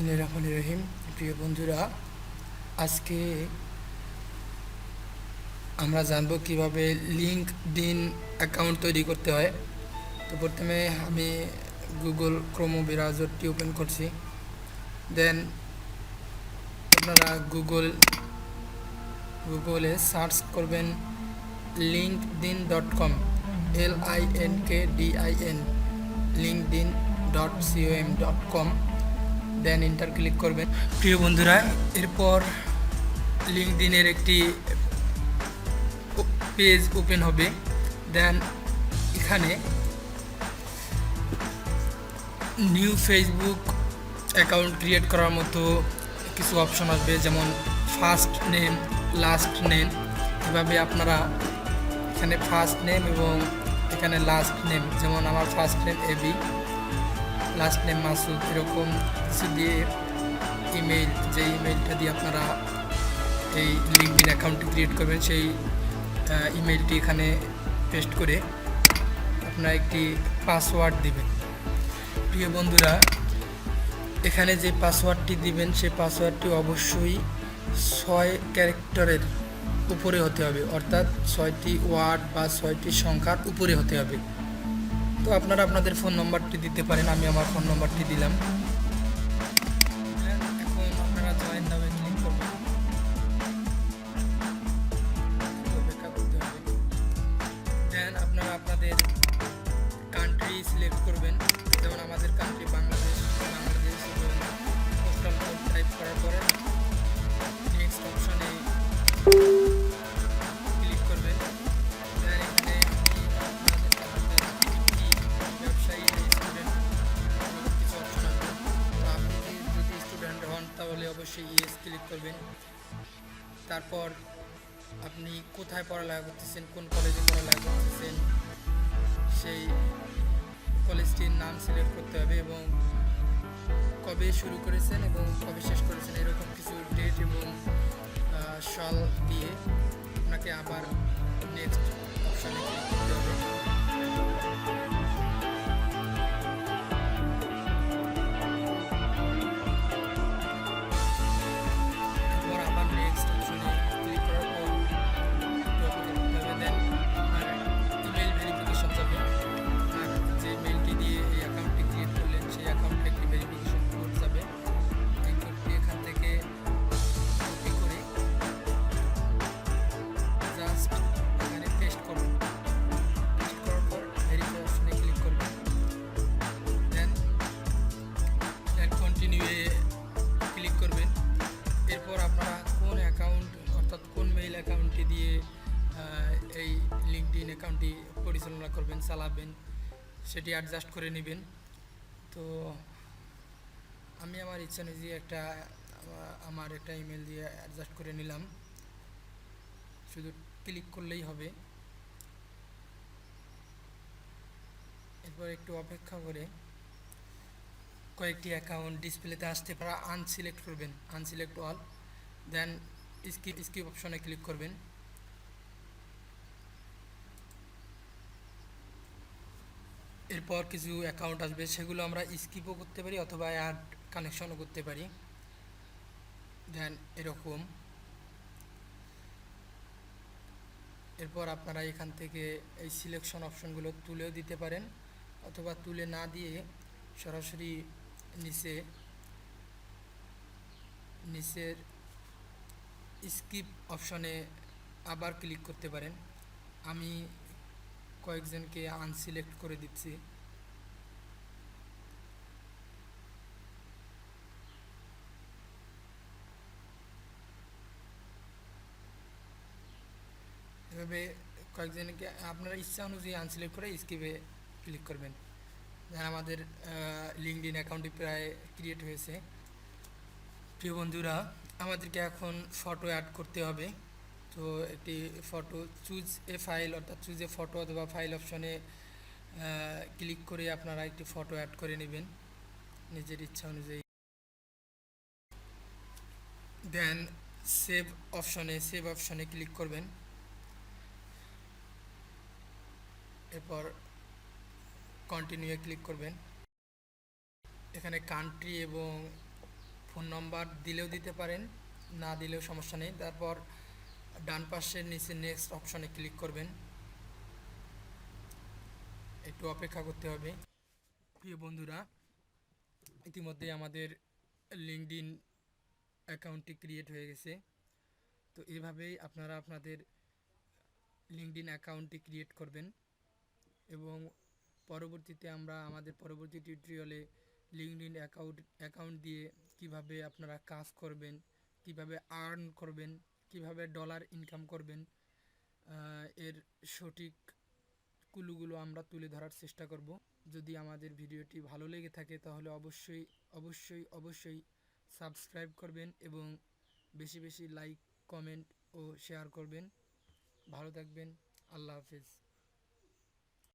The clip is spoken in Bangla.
রহিম। প্রিয় বন্ধুরা, আজকে আমরা জানব কীভাবে লিঙ্ক দিন অ্যাকাউন্ট তৈরি করতে হয়। তো প্রথমে আমি গুগল ক্রোমো ব্রাউজারটি ওপেন করছি। দেন আপনারা গুগল, গুগলে সার্চ করবেন LinkedIn dot com L I N K D I N LinkedIn dot C O M dot com then enter click করবেন। প্রিয় বন্ধুরা, এরপর লিঙ্কডিনের একটি পেজ ওপেন হবে। দেন এখানে নিউ ফেসবুক অ্যাকাউন্ট ক্রিয়েট করার মতো কিছু অপশন আসবে, যেমন ফার্স্ট নেম লাস্ট নেম এভাবে আপনারা এখানে ফার্স্ট নেম এবং এখানে লাস্ট নেম যেমন আমার first name A B last name Masud এরকম কিছু দিয়ে ইমেইল যে ইমেইলটা দিয়ে আপনারা এই লিঙ্কডিন অ্যাকাউন্টটি ক্রিয়েট করবেন, সেই ইমেইলটি এখানে পেস্ট করে আপনারা একটি পাসওয়ার্ড দিবেন। প্রিয় বন্ধুরা, এখানে যে পাসওয়ার্ডটি দিবেন, সেই পাসওয়ার্ডটি অবশ্যই ছয় ক্যারেক্টারের উপরে হতে হবে, অর্থাৎ ছয়টি ওয়ার্ড বা ছয়টি সংখ্যার উপরে হতে হবে। তো আপনারা আপনাদের ফোন নম্বরটি দিতে পারেন আমি আমার ফোন নম্বরটি দিলাম। করবেন তারপর আপনি কোথায় পড়ালেখা করতেছেন? কোন কলেজে পড়ালেখা করতেছেন? সেই কলেজটির নাম সিলেক্ট করতে হবে এবং কবে শুরু করেছেন এবং কবে শেষ করেছেন এরকম কিছু ডেট এবং সাল দিয়ে আপনাকে আবার নেক্সট অপশানে ক্লিক করতে হবে। এই লিঙ্কডিন অ্যাকাউন্টটি পরিচালনা করবেন, চালাবেন, সেটি অ্যাডজাস্ট করে নেবেন। তো আমি আমার ইচ্ছা অনুযায়ী একটা আমার একটা ইমেল দিয়ে অ্যাডজাস্ট করে নিলাম। শুধু ক্লিক করলেই হবে। এরপর একটু অপেক্ষা করে কয়েকটি অ্যাকাউন্ট ডিসপ্লেতে আসতে পারা আনসিলেক্ট করবেন unselect all then skip skip অপশনে ক্লিক করবেন। এরপর কিছু অ্যাকাউন্ট আসবে, সেগুলো আমরা স্কিপও করতে পারি অথবা অ্যাড কানেকশনও করতে পারি। দেন এরকম। এরপর আপনারা এখান থেকে এই সিলেকশন অপশনগুলো তুলেও দিতে পারেন অথবা তুলে না দিয়ে সরাসরি নিচে, নিচের স্কিপ অপশনে আবার ক্লিক করতে পারেন। আমি কয়েকজনকে আনসিলেক্ট করে দিচ্ছি। এভাবে কয়েকজনকে আপনারা ইচ্ছা অনুযায়ী আনসিলেক্ট করে স্কিপে ক্লিক করবেন। যেন আমাদের লিঙ্কডিন অ্যাকাউন্টটি প্রায় ক্রিয়েট হয়েছে। প্রিয় বন্ধুরা, আমাদেরকে এখন ফটো অ্যাড করতে হবে। তো একটি ফটো চুজ এ ফাইল অর্থাৎ চুজ এ ফটো অথবা ফাইল অপশনে ক্লিক করে আপনারা একটি ফটো অ্যাড করে নেবেন, নিজের ইচ্ছা অনুযায়ী। দেন সেভ অপশনে সেভ অপশনে ক্লিক করবেন। এরপর কন্টিনিউয়ে ক্লিক করবেন। এখানে কান্ট্রি এবং ফোন নম্বর দিলেও দিতে পারেন, না দিলেও সমস্যা নেই। তারপর ডান পাশের নিচে নেক্সট অপশনে ক্লিক করবেন। একটু অপেক্ষা করতে হবে। প্রিয় বন্ধুরা ইতিমধ্যে আমাদের লিঙ্কডিন অ্যাকাউন্টটি ক্রিয়েট হয়ে গেছে। তো এভাবেই আপনারা আপনাদের লিঙ্কডিন অ্যাকাউন্টটি ক্রিয়েট করবেন। এবং পরবর্তীতে আমরা আমাদের পরবর্তী টিউটোরিয়ালে লিঙ্কডিন অ্যাকাউন্ট অ্যাকাউন্ট দিয়ে কীভাবে আপনারা কাজ করবেন, কীভাবে আর্ন করবেন, কীভাবে ডলার ইনকাম করবেন এর সঠিক কুলুগুলো আমরা তুলে ধরার চেষ্টা করব। যদি আমাদের ভিডিওটি ভালো লেগে থাকে তাহলে অবশ্যই অবশ্যই অবশ্যই সাবস্ক্রাইব করবেন এবং বেশি বেশি লাইক কমেন্ট ও শেয়ার করবেন। ভালো থাকবেন। আল্লাহ হাফিজ।